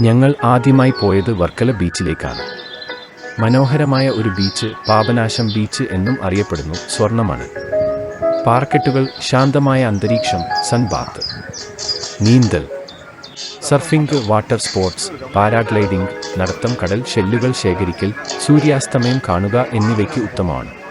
ഞങ്ങൾ ആദ്യമായി പോയത് വർക്കല ബീച്ചിലേക്കാണ്. മനോഹരമായ ഒരു ബീച്ച് പാപനാശം ബീച്ച് എന്നും അറിയപ്പെടുന്നു സ്വർണമാണ്. പാർക്കറ്റുകൾ ശാന്തമായ അന്തരീക്ഷം സൺബാത്ത് നീന്തൽ സർഫിംഗ് വാട്ടർ സ്പോർട്സ് പാരാഗ്ലൈഡിംഗ് നടത്തം കടൽ ഷെല്ലുകൾ ശേഖരിക്കൽ സൂര്യാസ്തമയം കാണുക എന്നിവയ്ക്ക് ഉത്തമമാണ്.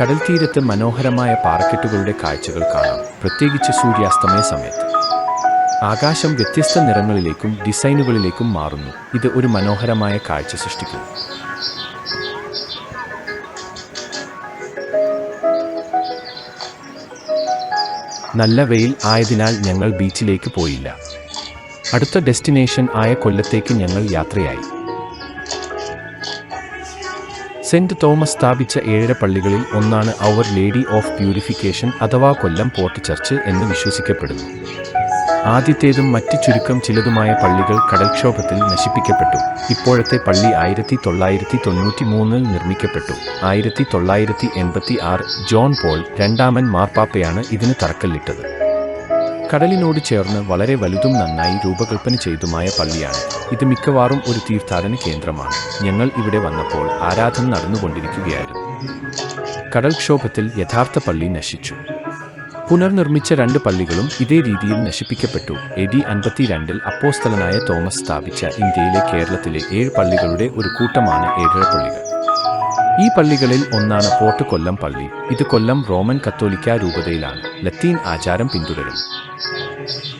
കടൽ തീരത്ത് മനോഹരമായ പാറക്കെട്ടുകളുടെ കാഴ്ചകൾ കാണാം. പ്രത്യേകിച്ച് സൂര്യാസ്തമയ സമയത്ത്. ആകാശം വ്യത്യസ്ത നിറങ്ങളിലേക്കും ഡിസൈനുകളിലേക്കും മാറുന്നു. ഇത് ഒരു മനോഹരമായ കാഴ്ച സൃഷ്ടിക്കുന്നു. നല്ല വെയിൽ ആയതിനാൽ ഞങ്ങൾ ബീച്ചിലേക്ക് പോയില്ല. അടുത്ത ഡെസ്റ്റിനേഷൻ ആയ കൊല്ലത്തേക്ക് ഞങ്ങൾ യാത്രയായി. സെന്റ് തോമസ് സ്ഥാപിച്ച ഏഴര പള്ളികളിൽ ഒന്നാണ് അവർ ലേഡി ഓഫ് പ്യൂരിഫിക്കേഷൻ അഥവാ കൊല്ലം പോർട്ട് ചർച്ച് എന്ന് വിശ്വസിക്കപ്പെടുന്നു. ആദ്യത്തേതും മറ്റ് ചുരുക്കം ചിലതുമായ പള്ളികൾ കടൽക്ഷോഭത്തിൽ നശിപ്പിക്കപ്പെട്ടു. ഇപ്പോഴത്തെ പള്ളി ആയിരത്തി തൊള്ളായിരത്തി തൊണ്ണൂറ്റി മൂന്നിൽ നിർമ്മിക്കപ്പെട്ടു. ആയിരത്തി തൊള്ളായിരത്തി എൺപത്തി ആറ് ജോൺ പോൾ രണ്ടാമൻ മാർപ്പാപ്പയാണ് ഇതിന് തറക്കല്ലിട്ടത്. കടലിനോട് ചേർന്ന് വളരെ വലുതും നന്നായി രൂപകൽപ്പന ചെയ്തുമായ പള്ളിയാണ്. ഇത് മിക്കവാറും ഒരു തീർത്ഥാടന കേന്ദ്രമാണ്. ഞങ്ങൾ ഇവിടെ വന്നപ്പോൾ ആരാധന നടന്നുകൊണ്ടിരിക്കുകയായിരുന്നു. കടൽക്ഷോഭത്തിൽ യഥാർത്ഥ പള്ളി നശിച്ചു. പുനർനിർമ്മിച്ച രണ്ട് പള്ളികളും ഇതേ രീതിയിൽ നശിപ്പിക്കപ്പെട്ടു. എ ഡി അൻപത്തിരണ്ടിൽ അപ്പോസ്തലനായ തോമസ് സ്ഥാപിച്ച ഇന്ത്യയിലെ കേരളത്തിലെ ഏഴ് പള്ളികളുടെ ഒരു കൂട്ടമാണ് ഏഴര പള്ളികൾ. ഈ പള്ളികളിൽ ഒന്നാണ് പോർട്ട് കൊല്ലം പള്ളി. ഇത് കൊല്ലം റോമൻ കത്തോലിക്ക രൂപതയിലാണ്. ലത്തീൻ ആചാരം പിന്തുടരും.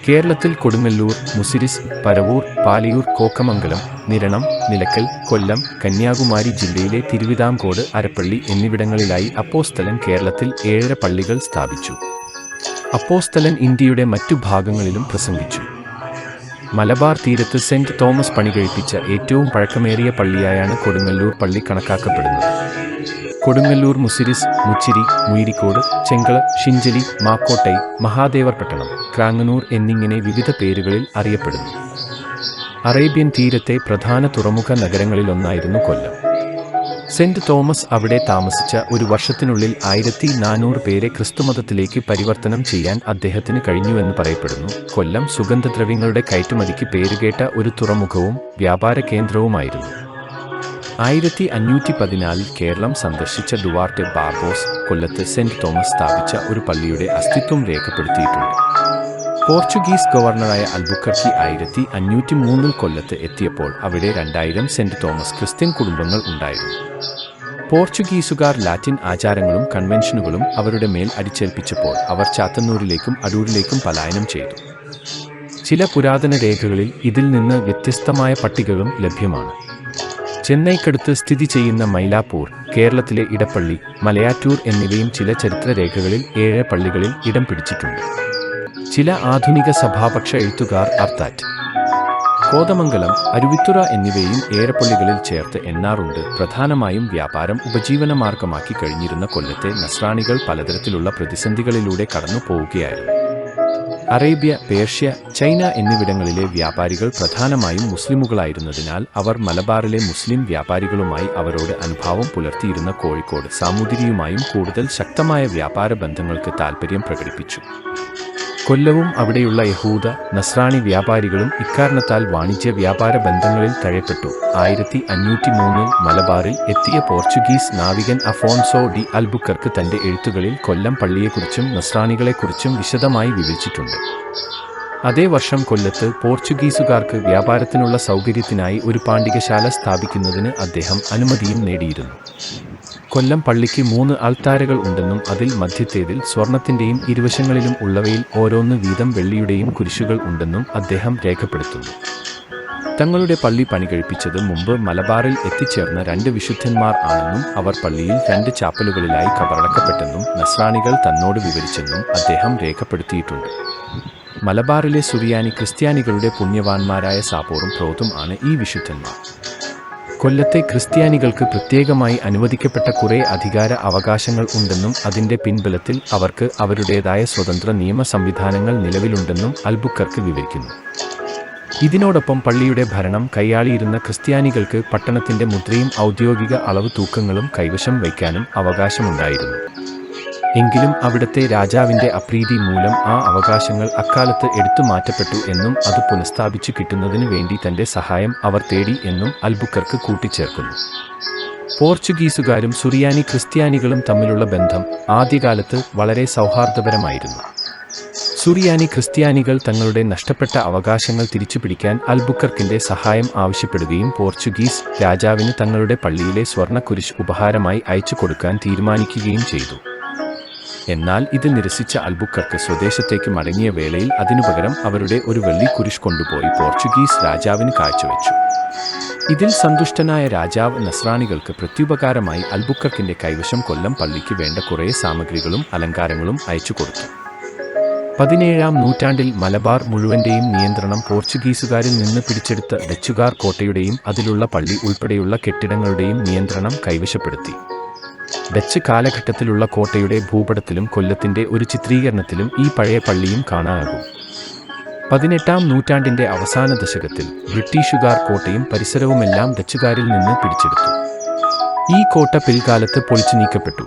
കേരളത്തിൽ കൊടുങ്ങല്ലൂർ മുസിരിസ് പരവൂർ പാലിയൂർ കോക്കമംഗലം നിരണം നിലക്കൽ കൊല്ലം കന്യാകുമാരി ജില്ലയിലെ തിരുവിതാംകോട് അരപ്പള്ളി എന്നിവിടങ്ങളിലായി അപ്പോസ്തലൻ കേരളത്തിൽ ഏഴര പള്ളികൾ സ്ഥാപിച്ചു. അപ്പോസ്തലൻ ഇന്ത്യയുടെ മറ്റു ഭാഗങ്ങളിലും പ്രസംഗിച്ചു. മലബാർ തീരത്ത് സെന്റ് തോമസ് പണി കഴിപ്പിച്ച ഏറ്റവും പഴക്കമേറിയ പള്ളിയായാണ് കൊടുങ്ങല്ലൂർ പള്ളി കണക്കാക്കപ്പെടുന്നത്. കൊടുങ്ങല്ലൂർ മുസിരിസ് മുച്ചിരി മുയിരിക്കോട് ചെങ്കള ഷിഞ്ചലി മാക്കോട്ടൈ മഹാദേവർപട്ടണം ക്രാങ്ങനൂർ എന്നിങ്ങനെ വിവിധ പേരുകളിൽ അറിയപ്പെടുന്നു. അറേബ്യൻ തീരത്തെ പ്രധാന തുറമുഖ നഗരങ്ങളിലൊന്നായിരുന്നു കൊല്ലം. സെന്റ് തോമസ് അവിടെ താമസിച്ച ഒരു വർഷത്തിനുള്ളിൽ ആയിരത്തി നാനൂറ് പേരെ ക്രിസ്തുമതത്തിലേക്ക് പരിവർത്തനം ചെയ്യാൻ അദ്ദേഹത്തിന് കഴിഞ്ഞുവെന്ന് പറയപ്പെടുന്നു. കൊല്ലം സുഗന്ധദ്രവ്യങ്ങളുടെ കയറ്റുമതിക്ക് പേരുകേട്ട ഒരു തുറമുഖവും വ്യാപാര കേന്ദ്രവുമായിരുന്നു. ആയിരത്തി അഞ്ഞൂറ്റി പതിനാലിൽ കേരളം സന്ദർശിച്ച ഡുവാർട്ടെ ബാർബോസ് കൊല്ലത്ത് സെന്റ് തോമസ് സ്ഥാപിച്ച ഒരു പള്ളിയുടെ അസ്തിത്വം രേഖപ്പെടുത്തിയിട്ടുണ്ട്. പോർച്ചുഗീസ് ഗവർണറായ അൽബുക്കർക്കി ആയിരത്തി അഞ്ഞൂറ്റി മൂന്നിൽ കൊല്ലത്ത് എത്തിയപ്പോൾ അവിടെ രണ്ടായിരം സെന്റ് തോമസ് ക്രിസ്ത്യൻ കുടുംബങ്ങൾ ഉണ്ടായിരുന്നു. പോർച്ചുഗീസുകാർ ലാറ്റിൻ ആചാരങ്ങളും കൺവെൻഷനുകളും അവരുടെ മേൽ അടിച്ചേൽപ്പിച്ചപ്പോൾ അവർ ചാത്തന്നൂരിലേക്കും അടൂരിലേക്കും പലായനം ചെയ്തു. ചില പുരാതന രേഖകളിൽ ഇതിൽ നിന്ന് വ്യത്യസ്തമായ പട്ടികകളും ലഭ്യമാണ്. ചെന്നൈക്കടുത്ത് സ്ഥിതി ചെയ്യുന്ന മൈലാപ്പൂർ കേരളത്തിലെ ഇടപ്പള്ളി മലയാറ്റൂർ എന്നിവയും ചില ചരിത്രരേഖകളിൽ ഏഴ് പള്ളികളിൽ ഇടം പിടിച്ചിട്ടുണ്ട്. ചില ആധുനിക സഭാപക്ഷ എഴുത്തുകാർ അർത്താറ്റ് കോതമംഗലം അരുവിത്തുറ എന്നിവയും ഏഴപ്പള്ളികളിൽ ചേർത്ത് എണ്ണാറുണ്ട്. പ്രധാനമായും വ്യാപാരം ഉപജീവനമാർഗമാക്കി കഴിഞ്ഞിരുന്ന കൊല്ലത്തെ നസ്രാണികൾ പലതരത്തിലുള്ള പ്രതിസന്ധികളിലൂടെ കടന്നു പോവുകയായിരുന്നു. അറേബ്യ പേർഷ്യ ചൈന എന്നിവിടങ്ങളിലെ വ്യാപാരികൾ പ്രധാനമായും മുസ്ലിമുകളായിരുന്നതിനാൽ അവർ മലബാറിലെ മുസ്ലിം വ്യാപാരികളുമായി അവരോട് അനുഭാവം പുലർത്തിയിരുന്ന കോഴിക്കോട് സാമൂതിരിയുമായും കൂടുതൽ ശക്തമായ വ്യാപാര ബന്ധങ്ങൾക്ക് താൽപ്പര്യം പ്രകടിപ്പിച്ചു. കൊല്ലവും അവിടെയുള്ള യഹൂദ നസ്രാണി വ്യാപാരികളും ഇക്കാരണത്താൽ വാണിജ്യ വ്യാപാര ബന്ധങ്ങളിൽ തഴയപ്പെട്ടു. ആയിരത്തി അഞ്ഞൂറ്റി മൂന്നിൽ മലബാറിൽ എത്തിയ പോർച്ചുഗീസ് നാവികൻ അഫോൺസോ ഡി അൽബുക്കർക്ക് തന്റെ എഴുത്തുകളിൽ കൊല്ലം പള്ളിയെക്കുറിച്ചും നസ്രാണികളെക്കുറിച്ചും വിശദമായി വിവരിച്ചിട്ടുണ്ട്. അതേ വർഷം കൊല്ലത്ത് പോർച്ചുഗീസുകാർക്ക് വ്യാപാരത്തിനുള്ള സൗകര്യത്തിനായി ഒരു പാണ്ഡികശാല സ്ഥാപിക്കുന്നതിന് അദ്ദേഹം അനുമതിയും നേടിയിരുന്നു. കൊല്ലം പള്ളിക്ക് മൂന്ന് അൾത്താരകൾ ഉണ്ടെന്നും അതിൽ മധ്യത്തേതിൽ സ്വർണത്തിന്റെയും ഇരുവശങ്ങളിലും ഉള്ളവയിൽ ഓരോന്ന് വീതം വെള്ളിയുടെയും കുരിശുകൾ ഉണ്ടെന്നും അദ്ദേഹം രേഖപ്പെടുത്തുന്നു. തങ്ങളുടെ പള്ളി പണി കഴിപ്പിച്ചത് മുമ്പ് മലബാറിൽ എത്തിച്ചേർന്ന രണ്ട് വിശുദ്ധന്മാർ ആണെന്നും അവർ പള്ളിയിൽ രണ്ട് ചാപ്പലുകളിലായി കബറടക്കപ്പെട്ടെന്നും നസ്രാണികൾ തന്നോട് വിവരിച്ചെന്നും അദ്ദേഹം രേഖപ്പെടുത്തിയിട്ടുണ്ട്. മലബാറിലെ സുറിയാനി ക്രിസ്ത്യാനികളുടെ പുണ്യവാന്മാരായ സാപ്പോറും പ്രോത്തും ആണ് ഈ വിശുദ്ധന്മാർ. കൊല്ലത്തെ ക്രിസ്ത്യാനികൾക്ക് പ്രത്യേകമായി അനുവദിക്കപ്പെട്ട കുറേ അധികാര അവകാശങ്ങൾ ഉണ്ടെന്നും അതിന്റെ പിൻബലത്തിൽ അവർക്ക് അവരുടേതായ സ്വതന്ത്ര നിയമ സംവിധാനങ്ങൾ നിലവിലുണ്ടെന്നും അൽബുക്കർക്ക് വിവരിക്കുന്നു. ഇതിനോടൊപ്പം പള്ളിയുടെ ഭരണം കൈയാളിയിരുന്ന ക്രിസ്ത്യാനികൾക്ക് പട്ടണത്തിന്റെ മുദ്രയും ഔദ്യോഗിക അളവ് തൂക്കങ്ങളും കൈവശം വയ്ക്കാനും അവകാശമുണ്ടായിരുന്നു. എങ്കിലും അവിടുത്തെ രാജാവിന്റെ അപ്രീതി മൂലം ആ അവകാശങ്ങൾ അക്കാലത്ത് എടുത്തു മാറ്റപ്പെട്ടു എന്നും അത് പുനഃസ്ഥാപിച്ചു കിട്ടുന്നതിനു വേണ്ടി തന്റെ സഹായം അവർ തേടി എന്നും അൽബുക്കർക്ക് കൂട്ടിച്ചേർക്കുന്നു. പോർച്ചുഗീസുകാരും സുറിയാനി ക്രിസ്ത്യാനികളും തമ്മിലുള്ള ബന്ധം ആദ്യകാലത്ത് വളരെ സൗഹാർദ്ദപരമായിരുന്നു. സുറിയാനി ക്രിസ്ത്യാനികൾ തങ്ങളുടെ നഷ്ടപ്പെട്ട അവകാശങ്ങൾ തിരിച്ചുപിടിക്കാൻ അൽബുക്കർക്കിന്റെ സഹായം ആവശ്യപ്പെടുകയും പോർച്ചുഗീസ് രാജാവിന് തങ്ങളുടെ പള്ളിയിലെ സ്വർണക്കുരിശ് ഉപഹാരമായി അയച്ചു കൊടുക്കാൻ തീരുമാനിക്കുകയും ചെയ്തു. എന്നാൽ ഇത് നിരസിച്ച അൽബുക്കർക്ക് സ്വദേശത്തേക്ക് മടങ്ങിയ വേളയിൽ അതിനുപകരം അവരുടെ ഒരു വെള്ളി കുരിശ് കൊണ്ടുപോയി പോർച്ചുഗീസ് രാജാവിന് കാഴ്ചവെച്ചു. ഇതിൽ സന്തുഷ്ടനായ രാജാവ് നസ്രാണികൾക്ക് പ്രത്യുപകാരമായി അൽബുക്കർക്കിന്റെ കൈവശം കൊല്ലം പള്ളിക്ക് വേണ്ട കുറേ സാമഗ്രികളും അലങ്കാരങ്ങളും അയച്ചു കൊടുത്തു. പതിനേഴാം നൂറ്റാണ്ടിൽ മലബാർ മുഴുവന്റെയും നിയന്ത്രണം പോർച്ചുഗീസുകാരിൽ നിന്ന് പിടിച്ചെടുത്ത ഡച്ചുകാർ കോട്ടയുടെയും അതിലുള്ള പള്ളി ഉൾപ്പെടെയുള്ള കെട്ടിടങ്ങളുടെയും നിയന്ത്രണം കൈവശപ്പെടുത്തി. ഡച്ച് കാലഘട്ടത്തിലുള്ള കോട്ടയുടെ ഭൂപടത്തിലും കൊല്ലത്തിന്റെ ഒരു ചിത്രീകരണത്തിലും ഈ പഴയ പള്ളിയും കാണാനാകും. പതിനെട്ടാം നൂറ്റാണ്ടിന്റെ അവസാന ദശകത്തിൽ ബ്രിട്ടീഷുകാർ കോട്ടയും പരിസരവുമെല്ലാം ഡച്ചുകാരിൽ നിന്ന് പിടിച്ചെടുത്തു. ഈ കോട്ട പിൽക്കാലത്ത് പൊളിച്ചു നീക്കപ്പെട്ടു.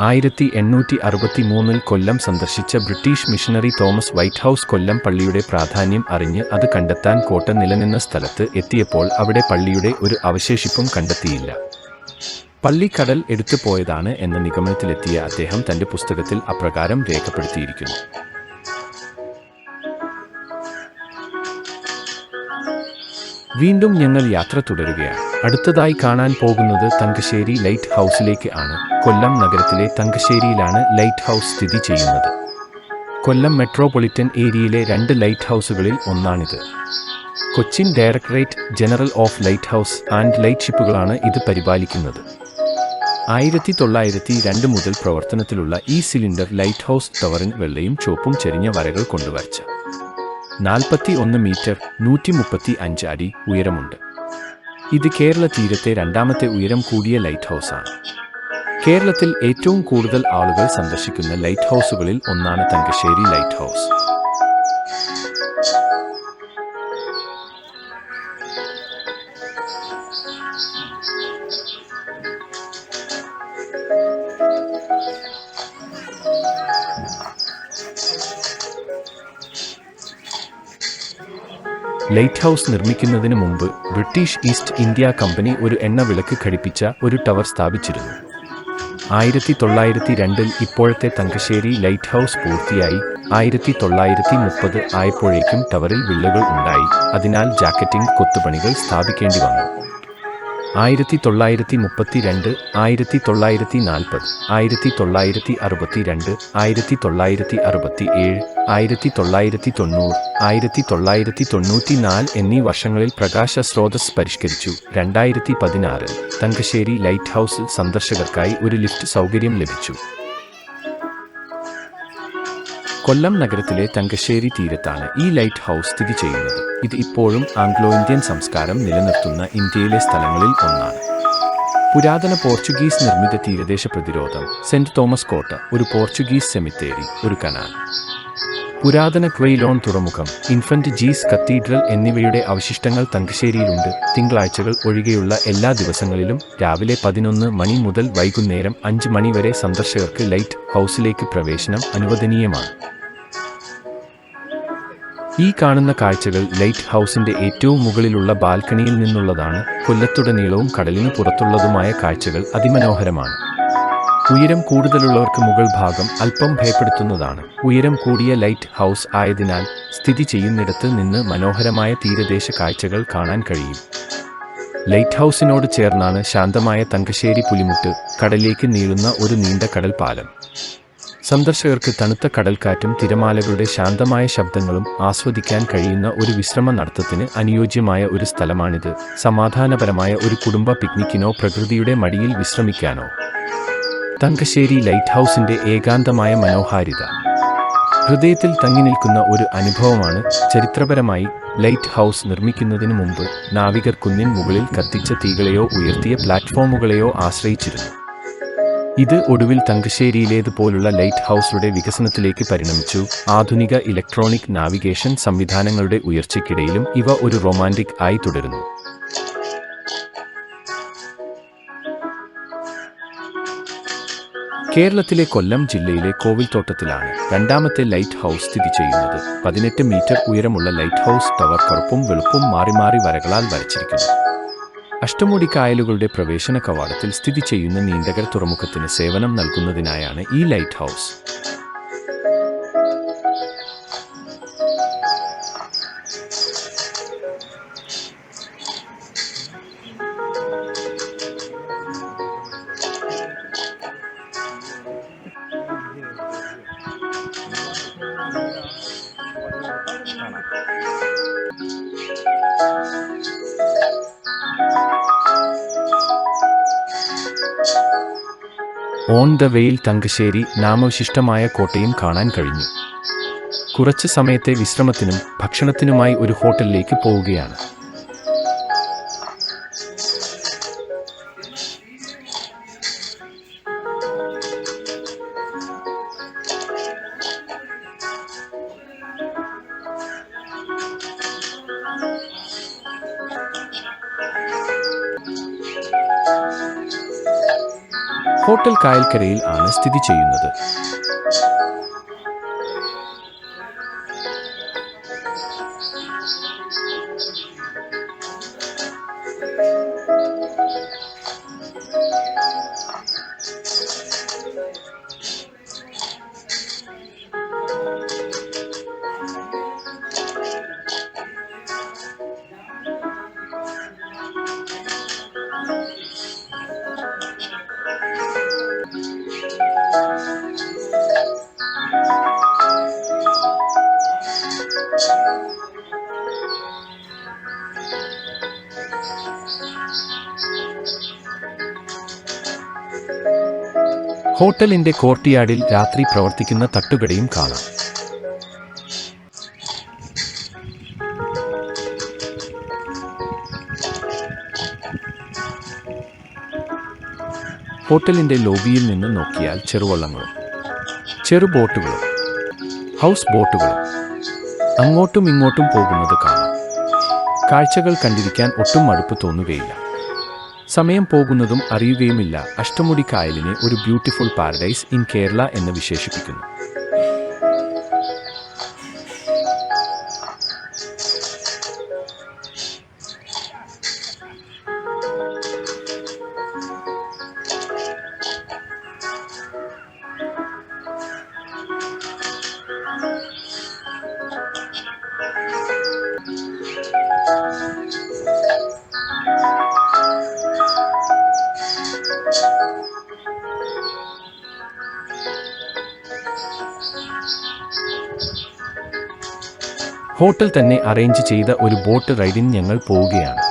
ആയിരത്തി എണ്ണൂറ്റി അറുപത്തി മൂന്നിൽ കൊല്ലം സന്ദർശിച്ച British missionary Thomas Whitehouse Kollam പള്ളിയുടെ പ്രാധാന്യം അറിഞ്ഞ് അത് കണ്ടെത്താൻ കോട്ട നിലനിന്ന സ്ഥലത്ത് എത്തിയപ്പോൾ അവിടെ പള്ളിയുടെ ഒരു അവശേഷിപ്പും കണ്ടെത്തിയില്ല. പള്ളി കടൽ എടുത്തു പോയതാണ് എന്ന നിഗമനത്തിലെത്തിയ അദ്ദേഹം തന്റെ പുസ്തകത്തിൽ അപ്രകാരം രേഖപ്പെടുത്തിയിരിക്കുന്നു. വീണ്ടും ഞങ്ങൾ യാത്ര തുടരുകയാണ്. അടുത്തതായി കാണാൻ പോകുന്നത് തങ്കശ്ശേരി ലൈറ്റ് ഹൗസിലേക്ക് ആണ്. കൊല്ലം നഗരത്തിലെ തങ്കശ്ശേരിയിലാണ് ലൈറ്റ് ഹൗസ് സ്ഥിതി ചെയ്യുന്നത്. കൊല്ലം മെട്രോപൊളിറ്റൻ ഏരിയയിലെ രണ്ട് ലൈറ്റ് ഹൗസുകളിൽ ഒന്നാണിത്. Cochin directorate general of light house and light ഷിപ്പുകളാണ് ഇത് പരിപാലിക്കുന്നത്. ആയിരത്തി തൊള്ളായിരത്തി രണ്ട് മുതൽ പ്രവർത്തനത്തിലുള്ള ഈ സിലിണ്ടർ ലൈറ്റ് ഹൗസ് ടവറിൻ വെള്ളയും ചുവപ്പും ചെരിഞ്ഞ വരകൾ കൊണ്ടുവരച്ച. നാൽപ്പത്തി ഒന്ന് മീറ്റർ നൂറ്റി മുപ്പത്തി അഞ്ച് അടി ഉയരമുണ്ട്. ഇത് കേരള തീരത്തെ രണ്ടാമത്തെ ഉയരം കൂടിയ ലൈറ്റ് ഹൗസാണ് കേരളത്തിൽ ഏറ്റവും കൂടുതൽ ആളുകൾ സന്ദർശിക്കുന്ന ലൈറ്റ് ഹൗസുകളിൽ ഒന്നാണ് Thangassery light house light house നിർമ്മിക്കുന്നതിന് മുമ്പ് ബ്രിട്ടീഷ് ഈസ്റ്റ് ഇന്ത്യ കമ്പനി ഒരു എണ്ണ വിളക്ക് ഘടിപ്പിച്ച ഒരു ടവർ സ്ഥാപിച്ചിരുന്നു. ആയിരത്തി തൊള്ളായിരത്തി രണ്ടിൽ ഇപ്പോഴത്തെ തങ്കശ്ശേരി ലൈറ്റ് ഹൗസ് പൂർത്തിയായി ആയിരത്തി തൊള്ളായിരത്തി മുപ്പത് ആയപ്പോഴേക്കും ടവറിൽ വിള്ളകൾ ഉണ്ടായി. അതിനാൽ ജാക്കറ്റിംഗ് കൊത്തുപണികൾ സ്ഥാപിക്കേണ്ടി വന്നു. ആയിരത്തി തൊള്ളായിരത്തി മുപ്പത്തി രണ്ട് ആയിരത്തി തൊള്ളായിരത്തി നാൽപ്പത് ആയിരത്തി തൊള്ളായിരത്തി അറുപത്തി രണ്ട് ആയിരത്തി തൊള്ളായിരത്തി അറുപത്തി ഏഴ് ആയിരത്തി തൊള്ളായിരത്തി തൊണ്ണൂറ് ആയിരത്തി തൊള്ളായിരത്തി തൊണ്ണൂറ്റി നാല് എന്നീ വർഷങ്ങളിൽ പ്രകാശ സ്രോതസ് പരിഷ്കരിച്ചു. രണ്ടായിരത്തി പതിനാറ് തങ്കശ്ശേരി ലൈറ്റ് ഹൗസിൽ സന്ദർശകർക്കായി ഒരു ലിഫ്റ്റ് സൗകര്യം ലഭിച്ചു. കൊല്ലം നഗരത്തിലെ തങ്കശ്ശേരി തീരത്താണ് ഈ ലൈറ്റ് ഹൗസ് സ്ഥിതി ചെയ്യുന്നത്. ഇത് ഇപ്പോഴും ആംഗ്ലോ ഇന്ത്യൻ സംസ്കാരം നിലനിർത്തുന്ന ഇന്ത്യയിലെ സ്ഥലങ്ങളിൽ ഒന്നാണ്. പുരാതന പോർച്ചുഗീസ് നിർമ്മിത തീരദേശ പ്രതിരോധം സെന്റ് തോമസ് കോട്ട ഒരു പോർച്ചുഗീസ് സെമിത്തേരി ഒരു കനാൽ. പുരാതന ക്വെയിലോൺ തുറമുഖം ഇൻഫന്റ് ജീസ് കത്തീഡ്രൽ എന്നിവയുടെ അവശിഷ്ടങ്ങൾ തങ്കശ്ശേരിയിലുണ്ട്. തിങ്കളാഴ്ചകൾ ഒഴികെയുള്ള എല്ലാ ദിവസങ്ങളിലും രാവിലെ പതിനൊന്ന് മണി മുതൽ വൈകുന്നേരം അഞ്ച് മണി വരെ സന്ദർശകർക്ക് ലൈറ്റ് ഹൗസിലേക്ക് പ്രവേശനം അനുവദനീയമാണ്. ഈ കാണുന്ന കാഴ്ചകൾ ലൈറ്റ് ഹൗസിന്റെ ഏറ്റവും മുകളിലുള്ള ബാൽക്കണിയിൽ നിന്നുള്ളതാണ്. കൊല്ലത്തുടനീളവും കടലിനു പുറത്തുള്ളതുമായ കാഴ്ചകൾ അതിമനോഹരമാണ്. ഉയരം കൂടുതലുള്ളവർക്ക് മുകൾ ഭാഗം അല്പം ഭയപ്പെടുത്തുന്നതാണ്. ഉയരം കൂടിയ ലൈറ്റ് ഹൗസ് ആയതിനാൽ സ്ഥിതി ചെയ്യുന്നിടത്ത് നിന്ന് മനോഹരമായ തീരദേശ കാഴ്ചകൾ കാണാൻ കഴിയും. ലൈറ്റ് ഹൗസിനോട് ചേർന്നാണ് ശാന്തമായ തങ്കശ്ശേരി പുലിമുട്ട് കടലിലേക്ക് നീളുന്ന ഒരു നീണ്ട കടൽ പാലം സന്ദർശകർക്ക് തണുത്ത കടൽക്കാറ്റും തിരമാലകളുടെ ശാന്തമായ ശബ്ദങ്ങളും ആസ്വദിക്കാൻ കഴിയുന്ന ഒരു വിശ്രമ നടത്തത്തിന് അനുയോജ്യമായ ഒരു സ്ഥലമാണിത്. സമാധാനപരമായ ഒരു കുടുംബ പിക്നിക്കിനോ പ്രകൃതിയുടെ മടിയിൽ വിശ്രമിക്കാനോ. തങ്കശ്ശേരി ലൈറ്റ് ഹൗസിന്റെ ഏകാന്തമായ മനോഹാരിത. ഹൃദയത്തിൽ തങ്ങി നിൽക്കുന്ന ഒരു അനുഭവമാണ് ചരിത്രപരമായി ലൈറ്റ് ഹൗസ് നിർമ്മിക്കുന്നതിന് മുമ്പ് നാവികർ കുന്നിൻ മുകളിൽ കത്തിച്ച തീകളെയോ ഉയർത്തിയ പ്ലാറ്റ്ഫോമുകളെയോ ആശ്രയിച്ചിരുന്നു ഇത് ഒടുവിൽ തങ്കശ്ശേരിയിലേതുപോലുള്ള ലൈറ്റ് ഹൗസുടെ വികസനത്തിലേക്ക് പരിണമിച്ചു. ആധുനിക ഇലക്ട്രോണിക് നാവിഗേഷൻ സംവിധാനങ്ങളുടെ ഉയർച്ചയ്ക്കിടയിലും ഇവ ഒരു റൊമാന്റിക് ആയി തുടരുന്നു. കേരളത്തിലെ കൊല്ലം ജില്ലയിലെ കോവിൽ കോവിൽത്തോട്ടത്തിലാണ് രണ്ടാമത്തെ ലൈറ്റ് ഹൗസ് സ്ഥിതി ചെയ്യുന്നത്. പതിനെട്ട് മീറ്റർ ഉയരമുള്ള ലൈറ്റ് ഹൗസ് ടവർ കറുപ്പും വെളുപ്പും മാറി മാറി വരകളാൽ വരച്ചിരിക്കുന്നു. അഷ്ടമുടി കായലുകളുടെ പ്രവേശന കവാടത്തിൽ സ്ഥിതി ചെയ്യുന്ന നീണ്ടകർ തുറമുഖത്തിന് സേവനം നൽകുന്നതിനായാണ് ഈ ലൈറ്റ് ഹൗസ്. ഓൺ ദ വെയിൽ തങ്കശ്ശേരി നാമവിശിഷ്ടമായ കോട്ടയും കാണാൻ കഴിഞ്ഞു. കുറച്ച് സമയത്തെ വിശ്രമത്തിനും ഭക്ഷണത്തിനുമായി ഒരു ഹോട്ടലിലേക്ക് പോവുകയാണ്. കായൽക്കരയിൽ ആണ് സ്ഥിതി ചെയ്യുന്നത്. ഹോട്ടലിന്റെ കോർട്ടിയാർഡിൽ രാത്രി പ്രവർത്തിക്കുന്ന തട്ടുകടയും കാണാം. ഹോട്ടലിന്റെ ലോബിയിൽ നിന്ന് നോക്കിയാൽ ചെറുവള്ളങ്ങളും ചെറുബോട്ടുകളും ഹൗസ് ബോട്ടുകളും അങ്ങോട്ടും ഇങ്ങോട്ടും പോകുന്നത് കാണാം. കാഴ്ചകൾ കണ്ടിരിക്കാൻ ഒട്ടും മടുപ്പ് തോന്നുകയില്ല. സമയം പോകുന്നതും അറിയുകയുമില്ല. അഷ്ടമുടി കായലിനെ ഒരു ബ്യൂട്ടിഫുൾ പാരഡൈസ് ഇൻ കേരള എന്ന് വിശേഷിപ്പിക്കുന്നു. ഹോട്ടൽ തന്നെ അറേഞ്ച് ചെയ്ത ഒരു ബോട്ട് റൈഡിന് ഞങ്ങൾ പോവുകയാണ്.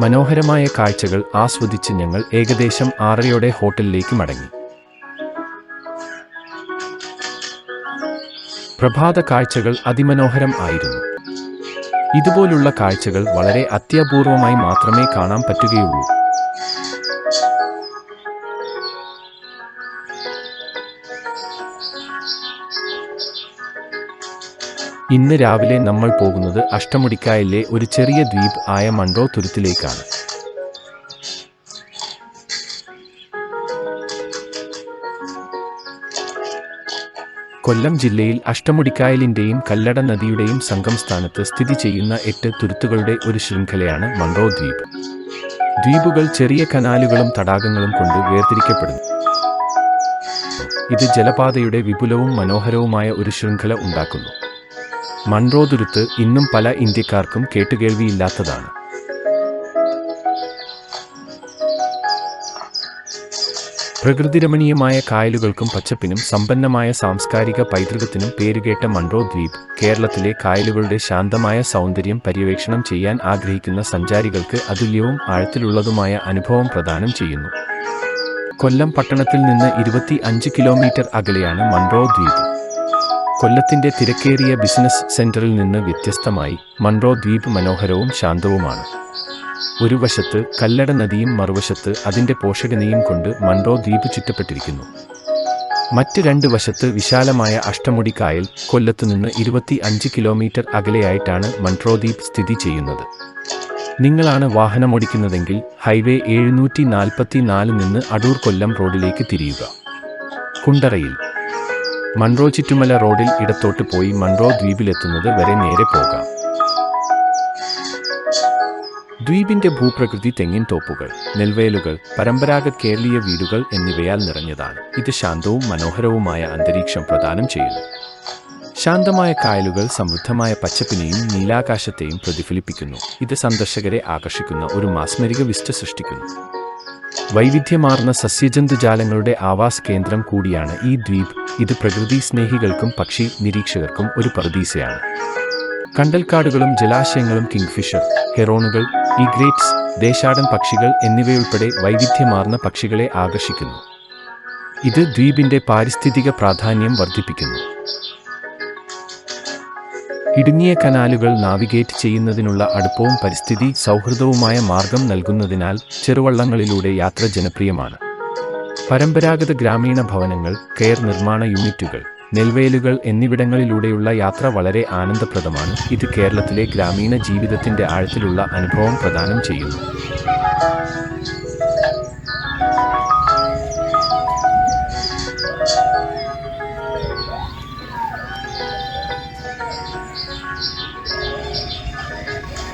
മനോഹരമായ കാഴ്ചകൾ ആസ്വദിച്ച് ഞങ്ങൾ ഏകദേശം ആറരയോടെ ഹോട്ടലിലേക്ക് മടങ്ങി. പ്രഭാത കാഴ്ചകൾ അതിമനോഹരം ആയിരുന്നു. ഇതുപോലുള്ള കാഴ്ചകൾ വളരെ അത്യപൂർവമായി മാത്രമേ കാണാൻ പറ്റുകയുള്ളൂ. ഇന്ന് രാവിലെ നമ്മൾ പോകുന്നത് അഷ്ടമുടിക്കായലിലെ ഒരു ചെറിയ ദ്വീപ് ആയ മൺറോ തുരുത്തിലേക്കാണ്. കൊല്ലം ജില്ലയിൽ അഷ്ടമുടിക്കായലിന്റെയും കല്ലട നദിയുടെയും സംഗമസ്ഥാനത്ത് സ്ഥിതി ചെയ്യുന്ന എട്ട് തുരുത്തുകളുടെ ഒരു ശൃംഖലയാണ് മൺറോ ദ്വീപ്. ദ്വീപുകൾ ചെറിയ കനാലുകളും തടാകങ്ങളും കൊണ്ട് വേർതിരിക്കപ്പെടുന്നു. ഇത് ജലപാതയുടെ വിപുലവും മനോഹരവുമായ ഒരു ശൃംഖല ഉണ്ടാക്കുന്നു. മൺറോ തുരുത്ത് ഇന്നും പല ഇന്ത്യക്കാർക്കും കേട്ടുകേൾവിയില്ലാത്തതാണ്. പ്രകൃതിരമണീയമായ കായലുകൾക്കും പച്ചപ്പിനും സമ്പന്നമായ സാംസ്കാരിക പൈതൃകത്തിനും പേരുകേട്ട മൺറോ ദ്വീപ് കേരളത്തിലെ കായലുകളുടെ ശാന്തമായ സൗന്ദര്യം പര്യവേക്ഷണം ചെയ്യാൻ ആഗ്രഹിക്കുന്ന സഞ്ചാരികൾക്ക് അതുല്യവും ആഴത്തിലുള്ളതുമായ അനുഭവം പ്രദാനം ചെയ്യുന്നു. കൊല്ലം പട്ടണത്തിൽ നിന്ന് ഇരുപത്തി അഞ്ച് കിലോമീറ്റർ അകലെയാണ് മൺറോ ദ്വീപ് കൊല്ലത്തിന്റെ തിരക്കേറിയ ബിസിനസ് സെന്ററിൽ നിന്ന് വ്യത്യസ്തമായി മൺറോ ദ്വീപ് മനോഹരവും ശാന്തവുമാണ്. ഒരു വശത്ത് കല്ലട നദിയും മറുവശത്ത് അതിന്റെ പോഷകനിയും കൊണ്ട് മൺറോ ദ്വീപ് ചുറ്റപ്പെട്ടിരിക്കുന്നു. മറ്റ് രണ്ട് വശത്ത് വിശാലമായ അഷ്ടമുടി കായൽ കൊല്ലത്ത് നിന്ന് ഇരുപത്തി അഞ്ച് കിലോമീറ്റർ അകലെയായിട്ടാണ് മൺട്രോ ദ്വീപ് സ്ഥിതി ചെയ്യുന്നത്. നിങ്ങളാണ് വാഹനമോടിക്കുന്നതെങ്കിൽ ഹൈവേ എഴുന്നൂറ്റി നാൽപ്പത്തി നാല് നിന്ന് അടൂർ കൊല്ലം റോഡിലേക്ക് തിരിയുക. കുണ്ടറയിൽ മൺറോ ചുറ്റുമല റോഡിൽ ഇടത്തോട്ട് പോയി മൺറോ ദ്വീപിലെത്തുന്നത് വരെ നേരെ പോകാം. ദ്വീപിന്റെ ഭൂപ്രകൃതി തെങ്ങിൻ തോപ്പുകൾ നെൽവയലുകൾ പരമ്പരാഗത കേരളീയ വീടുകൾ എന്നിവയാൽ നിറഞ്ഞതാണ്. ഇത് ശാന്തവും മനോഹരവുമായ അന്തരീക്ഷം പ്രദാനം ചെയ്യുന്നു. ശാന്തമായ കായലുകൾ സമൃദ്ധമായ പച്ചപ്പിനെയും നീലാകാശത്തെയും പ്രതിഫലിപ്പിക്കുന്നു. ഇത് സന്ദർശകരെ ആകർഷിക്കുന്ന ഒരു മാസ്മരിക വിസ്റ്റ സൃഷ്ടിക്കുന്നു. വൈവിധ്യമാർന്ന സസ്യജന്തുജാലങ്ങളുടെ ആവാസ കേന്ദ്രം കൂടിയാണ് ഈ ദ്വീപ്. ഇത് പ്രകൃതി സ്നേഹികൾക്കും പക്ഷി നിരീക്ഷകർക്കും ഒരു പ്രതീസയാണ് കണ്ടൽക്കാടുകളും ജലാശയങ്ങളും കിങ്ഫിഷർ ഹെറോണുകൾ ഇഗ്രേറ്റ്സ് ദേശാടൻ പക്ഷികൾ എന്നിവയുൾപ്പെടെ വൈവിധ്യമാർന്ന പക്ഷികളെ ആകർഷിക്കുന്നു. ഇത് ദ്വീപിന്റെ പാരിസ്ഥിതിക പ്രാധാന്യം വർദ്ധിപ്പിക്കുന്നു. ഇടുങ്ങിയ കനാലുകൾ നാവിഗേറ്റ് ചെയ്യുന്നതിനുള്ള അടുപ്പവും പരിസ്ഥിതി സൗഹൃദവുമായ മാർഗം നൽകുന്നതിനാൽ ചെറുവള്ളങ്ങളിലൂടെ യാത്ര ജനപ്രിയമാണ്. പരമ്പരാഗത ഗ്രാമീണ ഭവനങ്ങൾ കെയർ നിർമ്മാണ യൂണിറ്റുകൾ നെൽവേലുകൾ എന്നിവിടങ്ങളിലൂടെയുള്ള യാത്ര വളരെ ആനന്ദപ്രദമാണ്. ഇത് കേരളത്തിലെ ഗ്രാമീണ ജീവിതത്തിന്റെ ആഴത്തിലുള്ള അനുഭവം പ്രദാനം ചെയ്യുന്നു.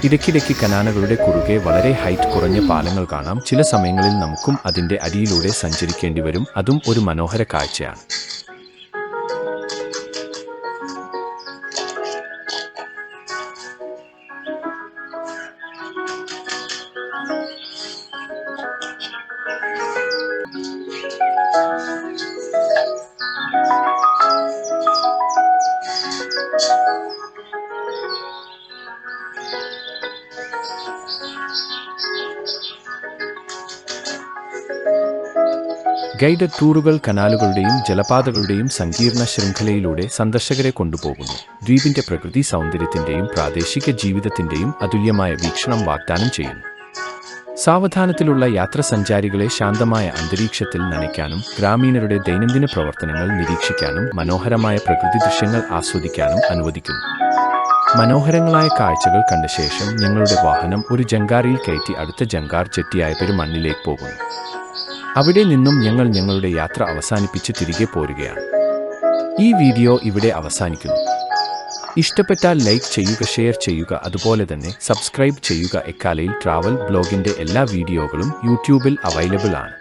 ഇടയ്ക്കിടയ്ക്ക് കനാനകളുടെ കുറുകെ വളരെ ഹൈറ്റ് കുറഞ്ഞ പാലങ്ങൾ കാണാം. ചില സമയങ്ങളിൽ നമുക്കും അതിന്റെ അടിയിലൂടെ സഞ്ചരിക്കേണ്ടി വരും. അതും ഒരു മനോഹര കാഴ്ചയാണ്. ഗൈഡഡ് ടൂറുകൾ കനാലുകളുടെയും ജലപാതകളുടെയും സങ്കീർണ ശൃംഖലയിലൂടെ സന്ദർശകരെ കൊണ്ടുപോകുന്നു. ദ്വീപിന്റെ പ്രകൃതി സൗന്ദര്യത്തിന്റെയും പ്രാദേശിക ജീവിതത്തിന്റെയും അതുല്യമായ വീക്ഷണം വാഗ്ദാനം ചെയ്യുന്നു. സാവധാനത്തിലുള്ള യാത്ര സഞ്ചാരികളെ ശാന്തമായ അന്തരീക്ഷത്തിൽ നനയ്ക്കാനും ഗ്രാമീണരുടെ ദൈനംദിന പ്രവർത്തനങ്ങൾ നിരീക്ഷിക്കാനും മനോഹരമായ പ്രകൃതി ദൃശ്യങ്ങൾ ആസ്വദിക്കാനും അനുവദിക്കുന്നു. മനോഹരങ്ങളായ കാഴ്ചകൾ കണ്ട ശേഷം ഞങ്ങളുടെ വാഹനം ഒരു ജങ്കാറിൽ കയറ്റി അടുത്ത ജങ്കാർ ചെത്തിയായ പെരുമണ്ണിലേക്ക് പോകുന്നു. അവിടെ നിന്നും ഞങ്ങൾ ഞങ്ങളുടെ യാത്ര അവസാനിപ്പിച്ച് തിരികെ പോരുകയാണ്. ഈ വീഡിയോ ഇവിടെ അവസാനിക്കുന്നു. ഇഷ്ടപ്പെട്ടാൽ ലൈക്ക് ചെയ്യുക ഷെയർ ചെയ്യുക അതുപോലെ തന്നെ സബ്സ്ക്രൈബ് ചെയ്യുക. എക്കാലയിൽ ട്രാവൽ ബ്ലോഗിന്റെ എല്ലാ വീഡിയോകളും യൂട്യൂബിൽ അവൈലബിൾ ആണ്.